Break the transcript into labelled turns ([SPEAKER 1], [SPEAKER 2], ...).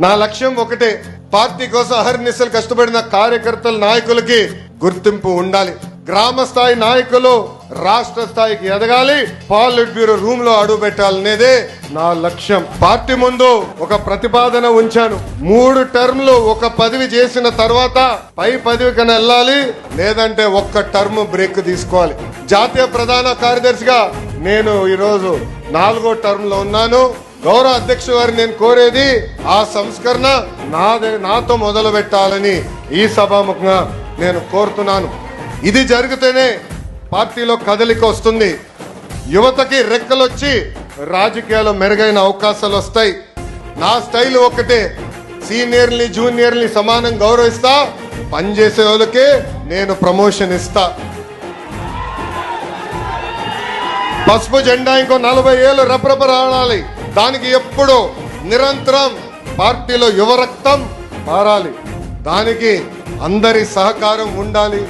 [SPEAKER 1] నా లక్ష్యం ఒకటే. పార్టీ కోసం అహర్నిశలు కష్టపడిన కార్యకర్తల నాయకులకి గుర్తింపు ఉండాలి. గ్రామ స్థాయి నాయకులు రాష్ట్ర స్థాయికి ఎదగాలి. పాలిట్ బ్యూరో రూమ్లో అడుగు పెట్టాలనేదే నా లక్ష్యం. పార్టీ ముందు ఒక ప్రతిపాదన ఉంచాను. మూడు టర్మ్లు ఒక పదవి చేసిన తర్వాత పై పదవి కన్నా వెళ్ళాలి. లేదంటే ఒక్క టర్మ్ బ్రేక్ తీసుకోవాలి. జాతీయ ప్రధాన కార్యదర్శిగా నేను ఈరోజు నాలుగో టర్మ్లో ఉన్నాను. గౌరవ అధ్యక్షుడు వారు నేను కోరేది ఆ సంస్కరణ నాదే నాతో మొదలు పెట్టాలని ఈ సభాముఖంగా నేను కోరుతున్నాను. ఇది జరిగితేనే పార్టీలో కదలిక వస్తుంది. యువతకి రెక్కలొచ్చి రాజకీయాల్లో మెరుగైన అవకాశాలు వస్తాయి. నా స్టైల్ ఒకటే సీనియర్ని జూనియర్ని సమానం గౌరవిస్తా పనిచేసే వాళ్ళకే నేను ప్రమోషన్ ఇస్తా. పసుపు జెండా ఇంకో నలభై ఏళ్ళు రప్రపరాడాలి దానికి ఎప్పుడు నిరంతరం పార్టీలో యువరక్తం మారాలి దానికి అందరి సహకారం ఉండాలి.